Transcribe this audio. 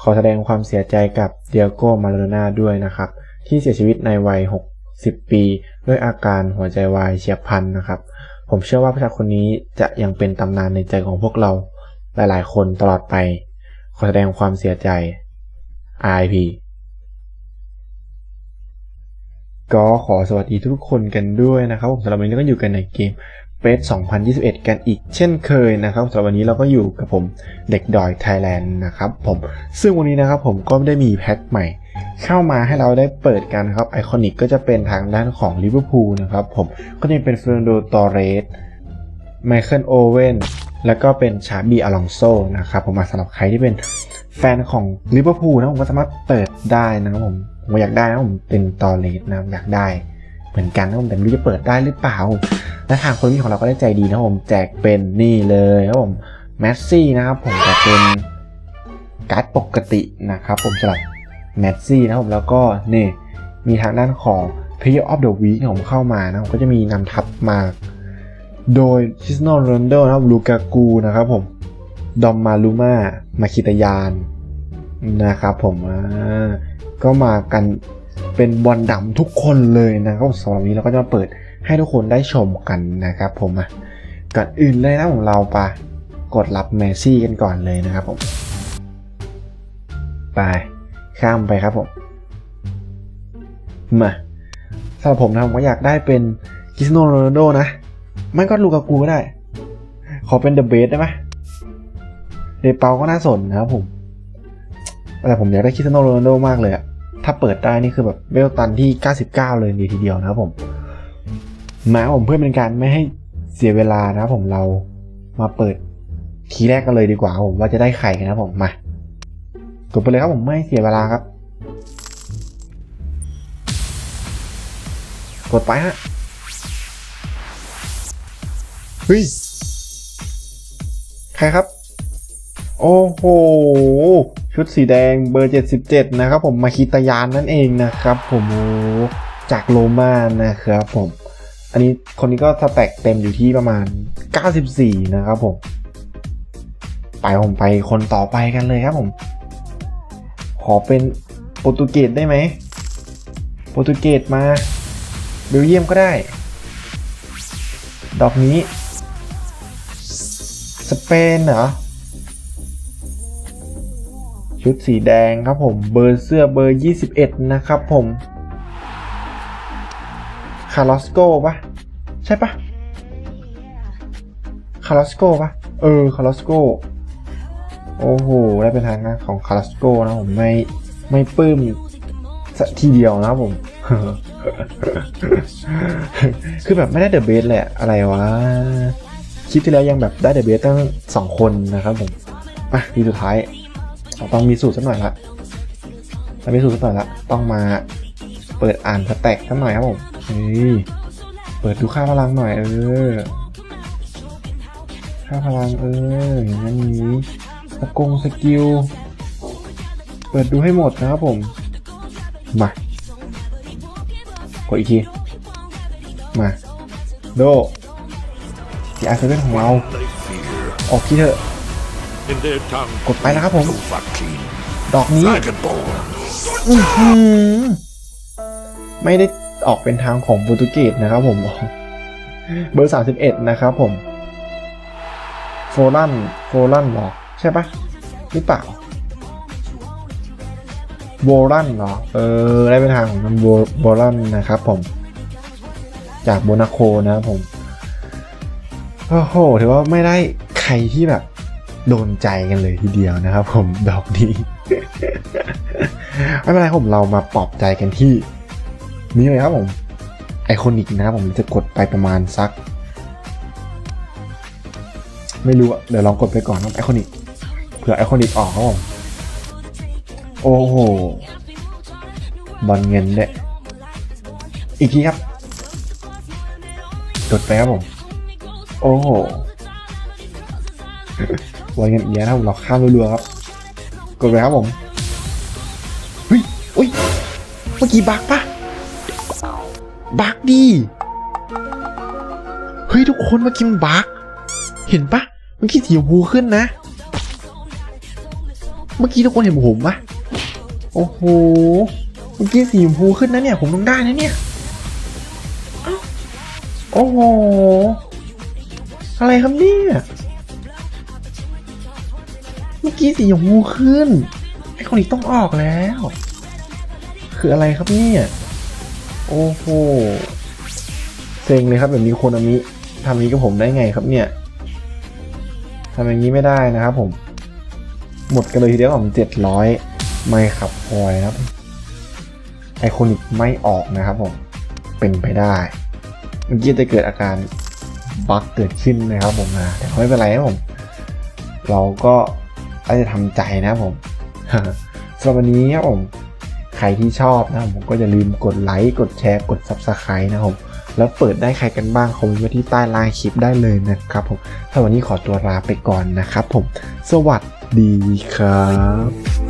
ขอแสดงความเสียใจกับเดียโก้มาราโดน่าด้วยนะครับ ที่เสียชีวิตในวัย 60 ปี ด้วยอาการหัวใจวายเฉียบพลันนะครับ ผมเชื่อว่าผู้ชายคนนี้จะยังเป็นตำนานในใจของพวกเราหลายๆ คนตลอดไป ขอแสดงความเสียใจ RIP ก็ขอสวัสดีทุกคนกันด้วยนะครับผมสำหรับวันนี้ก็อยู่กันในเกม เฟส2021 กันอีกเช่นเคยนะครับสำหรับวันนี้เราก็อยู่กับผมเด็กดอยไทยแลนด์นะครับผมซึ่งวันนี้นะครับผมก็ได้มีแพ็คใหม่ เข้ามาให้เราได้เปิดกันครับไอคอนิกก็จะเป็นทางด้านของลิเวอร์พูลนะครับผมก็จะเป็นเฟรนโดตอเรสไมเคิลโอเวนแล้วก็เป็นชาบีอลองโซนะครับผมมาสำหรับใครที่เป็นแฟนของลิเวอร์พูลนะผมก็สามารถเปิดได้นะครับผมผมอยากได้นะผมเป็นตอเรสนะอยากได้ เหมือนกันนะผมแต่ไม่รู้จะเปิดได้หรือเปล่า และทางคนที่ของเราก็ได้ใจดีนะผมแจกเป็นนี่เลยนะผมแมสซี่นะครับผมจะเป็นการ์ดปกตินะครับผมสำหรับแมสซี่นะครับผมแล้วก็นี่มีทางด้านของ Player of the Week ของผมเข้ามานะผมก็จะมีนำทัพมา โดยชิสโนโรนโดนะครับลูกากูนะครับผมดอมมาลูมามาคิตายานนะครับผมก็มากัน เป็นบอลดำทุกคนเลยนะครับสำหรับวันนี้เราก็จะมาเปิดให้ทุกคนได้ชมกันนะครับผมอะก่อนอื่นเลยนะของเราปะกดรับเมซี่กันก่อนเลยนะครับผม ไปข้ามไปครับผม มาสำหรับผมนะผมก็อยากได้เป็นคริสโนโรนัลโดนะไม่ก็ลูกากูก็ได้ ขอเป็นเดอะเบสได้ไหมเดเปาก็น่าสนนะครับผม แต่ผมอยากได้คิสโนโรนัลโดมากเลยอะ ถ้าเปิดได้นี่คือแบบเวลตันที่ 99 เลยดีทีเดียวนะครับผมมาผมเพื่อเป็นการไม่ให้เสียเวลานะครับผมเรามาเปิดทีแรกกันเลยดีกว่าผมว่าจะได้ใครกันนะผมมากดไปเลยครับผมไม่เสียเวลาครับ กดไปฮะเฮ้ยใครครับ โอ้โห ชุดสีแดงเบอร์ 77 นะครับผมมาคิตายานนั่นเองนะครับผมจากโรมานะครับผม อันนี้คนนี้ก็สแต็กเต็มอยู่ที่ประมาณ 94 นะครับผม ไปผมไปคนต่อไปกันเลยครับผม ขอเป็นโปรตุเกสได้ไหมโปรตุเกสมาเบลเยียมก็ได้ ดอกนี้ สเปนเหรอ ชุดสีแดงครับผมเบอร์เสื้อเบอร์ 21 นะครับผมคาร์ลอสโกปะใช่ปะคาร์ลอสโกปะเออคาร์ลอสโกโอ้โหได้เป็นทางหน้านของคาร์ลอสโกนะผมไม่ไม่ปลื้มสักทีเดียวนะผม คือแบบไม่ได้เดอะเบสแหละอะไรวะคลิปที่แล้วยังแบบได้เดอะเบสตั้งสองคนนะครับผมอะทีสุดท้าย ต้องมีสูตรสักหน่อยละต้องมีสูตรสักหน่อยละ ต้องมาเปิดอ่านสแต็กสักหน่อยครับผมเฮ้ยเปิดดูค่าพลังหน่อยเออ ค่าพลังเอออย่างนั้นนี้สกงสกิล เปิดดูให้หมดนะครับผม มากดอีกที มา โดทีอาร์เซเว่นของเรา ออกที่เถอะ กดไปแล้วครับผม Dovahkiin, ดอกนี้ Vagabond, อื้อหือไม่ได้ออกเป็นทางของโปรตุเกสนะครับผม เบอร์31นะครับผม โฟลันโฟลันเหรอ ใช่ปะหรือเปล่าโบลันเหรอ เออ ได้เป็นทางของมันโบโบลันนะครับผม จากโบนาโคนะครับผม โอ้โห ถือว่าไม่ได้ใครที่แบบ โดนใจกันเลยทีเดียวนะครับผมดอกนี้ ไม่เป็นไรผมเรามาปลอบใจกันที่ นี่เลยครับผมไอคอนิกนะครับผมจะกดไปประมาณสัก ไม่รู้อะเดี๋ยวลองกดไปก่อนครับไอคอนิกเผื่อไอคอนิกออกครับผมโอ้โหบอลเงินเนี่ยอีกทีครับกดไปครับผม โอ้โห บอลเงินเอียนะผมเราข้ามรัวๆครับ กดไปครับผมเฮ้ยอุ้ยเมื่อกี้บักปะบักดีเฮ้ยทุกคนเมื่อกี้มันบักเห็นปะเมื่อกี้สีชมูขึ้นนะ เมื่อกี้ทุกคนเห็นผมปะโอ้โหเมื่อกี้สีชมพูขึ้นนะเนี่ยผมต้องได้นะเนี่ยโอ้โหอะไรครับเนี่ย มื่อกี้สีชมพูขึ้น ไอคนนี้ต้องออกแล้ว คืออะไรครับเนี่ย โอ้โห เซ็งเลยครับแบบนี้โคนามิทำนี้กับผมได้ไงครับเนี่ยทำอย่างนี้ไม่ได้นะครับผม หมดกันเลยทีเดียวผมเจ็ดร้อยไม่ขับพลอยครับ ไอคอนิกไม่ออกนะครับผม เป็นไปได้เมื่อกี้จะเกิดอาการบั๊กเกิดขึ้นนะครับผมนะแต่ไม่เป็นไรครับผม เราก็ ก็จะทำใจนะครับผมสำหรับวันนี้ครับผมใครที่ชอบนะผมก็อย่าลืมกดไลค์กดแชร์กด Subscribe นะครับผมแล้วเปิดได้ใครกันบ้างคอมเมนต์ไว้ที่ใต้ล่างคลิปได้เลยนะครับผมถ้าวันนี้ขอตัวลาไปก่อนนะครับผม สวัสดีครับ